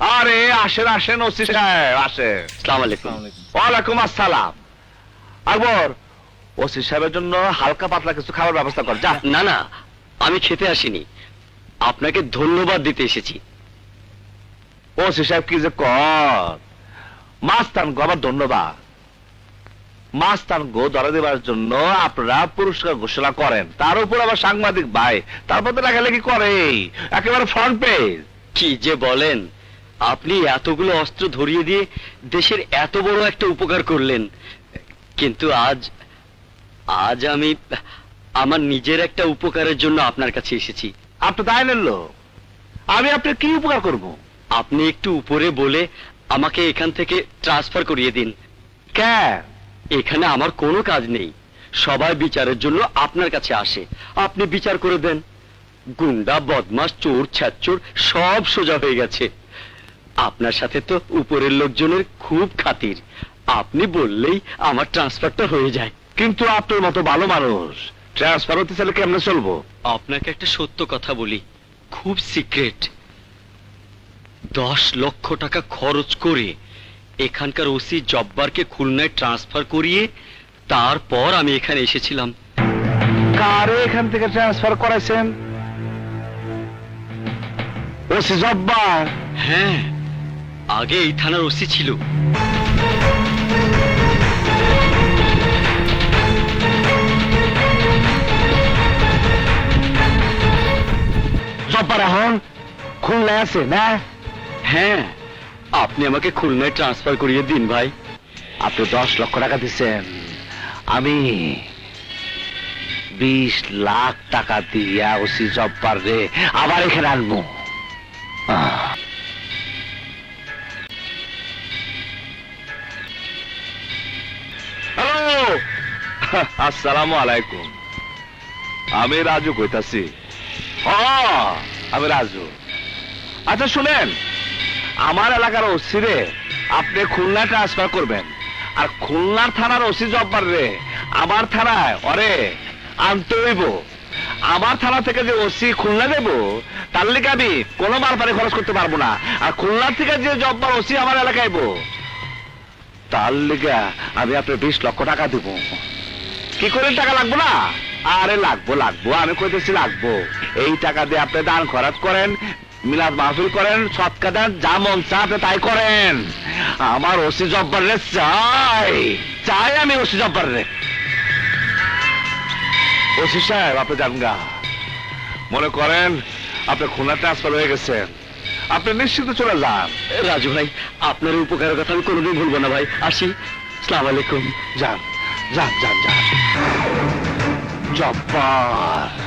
আরে আসেন আসেন ওসি সাহেব আসেন। সালাম আলাইকুম। ওয়ালাইকুম আসসালাম। আকবর ওসি সাহেবের জন্য হালকা পাতলা কিছু খাবার ব্যবস্থা কর যা না না আমি খেতে আসিনি। আপনাকে ধন্যবাদ দিতে এসেছি। ওসি সাহেব কি যে কর? মাস্তান গো আবার ধন্যবাদ। মাস্তান গো ধরা দেবার জন্য আপনারা পুরস্কার ঘোষণা করেন। তার উপর আবার সাংবাদিক ভাই তারপর তো লেখালেখি করে একেবারে ফ্রন্ট পেজ কি যে বলেন। আপনি এতগুলো অস্ত্র ধরিয়ে দিয়ে দেশের এত বড় একটা উপকার করলেন। কিন্তু আজ আজ আমি আমার নিজের একটা উপকারের জন্য আপনার কাছে এসেছি। আপনি আমি আপনার কি উপকার করব? আপনি একটু উপরে বলে আমাকে এখান থেকে ট্রান্সফার করিয়ে দিন। কেন? এখানে আমার কোনো কাজ নেই। সবাই বিচারের জন্য আপনার কাছে আসে। আপনি বিচার করে দেন। গুন্ডা বদমাস চোর ছ্যাচোর সব সোজা হয়ে গেছে। আপনার সাথে তো উপরের লোকজনের খুব খাতির। আপনি বললেই আমার ট্রান্সফারটা হয়ে যায়। কিন্তু আপনার মতো ভালো মানুষ ট্রান্সফার হতে চাইলে কেমনে চলবো? আপনাকে একটা সত্য কথা বলি খুব সিক্রেট। দশ লক্ষ টাকা খরচ করে এখানকার ওসি জব্বারকে খুলনায় ট্রান্সফার করিয়ে তারপর আমি এখানে এসেছিলাম। কারে এখান থেকে ট্রান্সফার করাইছেন? ওসি জব্বার? হ্যাঁ আগে এই থানার ওসি ছিল। জব্বার এখন খুলনায় আছে না? হ্যাঁ আপনি আমাকে খুলনায় ট্রান্সফার করিয়ে দিন ভাই। আপনি দশ লক্ষ টাকা দিচ্ছেন। আমি বিশ লাখ টাকা দিয়া ওসি জব্বার রে আবার এখানে আনব। আসসালামু আলাইকুম আমি রাজু কইতাছি। আমি রাজু। আচ্ছা শুনেন, আমার এলাকার ওসি রে আপনি খুলনা ট্রান্সফার করবেন। আর খুলনার থানার ওসি জব্বার রে, আমার থানায় অরে, আনতে হইব। আমার থানা থেকে যে ওসি খুলনা দেব, তার লিগে আমি কোনো মালপানি খরচ করতে পারব না। আর খুলনার থেকে যে জব্বার ওসি আমার এলাকায় তার লিগে আমি আপনার বিশ লক্ষ টাকা দিব। কি করে টাকা লাগবো না? আরে লাগবো লাগবো আমি কইতেছি লাগবো। এই টাকা দিয়ে আপনি দান খরচ করেন মিলাদ মাহফিল করেন সৎকা দেন যা মন চা আপনি তাই করেন। আমার ওসি জব্বার রে চাই চাই আমি ওসি জব্বার রে ওসি সাহেব আপনি যান গা। মনে করেন আপনি খুলনা ট্রান্সফার হয়ে গেছেন। আপনি নিশ্চিত চলে যান। রাজু ভাই আপনার উপকারের কথা আমি কোনোদিন ভুলবো না ভাই। আসি। সালাম আলাইকুম। যান। যান যান যান। জব্বার।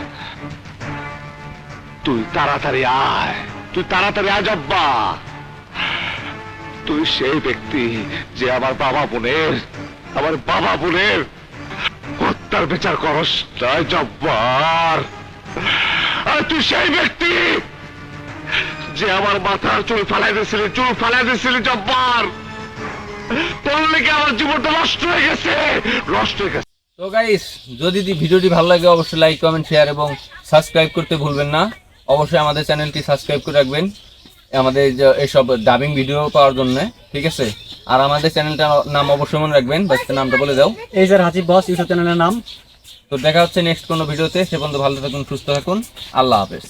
তুই তাড়াতাড়ি আয়। তুই তাড়াতাড়ি আয় তুই সেই ব্যক্তি যে আমার বাবা বোনের, আমার বাবা বোনের হত্যার বিচার করস নয় জব্বার। তুই সেই ব্যক্তি যে আমার মাথার চুল ফালাই দিয়েছিলি, চুল ফালাই দিয়েছিলি, জব্বার। তোর লেগে আমার জীবনটা নষ্ট হয়ে গেছে? নষ্ট হয়ে গেছে। তো গাইস যদি ভিডিওটি ভালো লাগে অবশ্যই লাইক কমেন্ট শেয়ার এবং সাবস্ক্রাইব করতে ভুলবেন না। অবশ্যই আমাদের চ্যানেলটি সাবস্ক্রাইব করে রাখবেন আমাদের যে এসব ডাবিং ভিডিও পাওয়ার জন্য ঠিক আছে? আর আমাদের চ্যানেলটার নাম অবশ্যই মনে রাখবেন বাস নামটা বলে দাও। এই যে রাজীব বস ইউটিউব চ্যানেলের নাম। তো দেখা হচ্ছে নেক্সট কোনো ভিডিওতে সে পর্যন্ত ভালো থাকুন সুস্থ থাকুন আল্লাহ হাফেজ।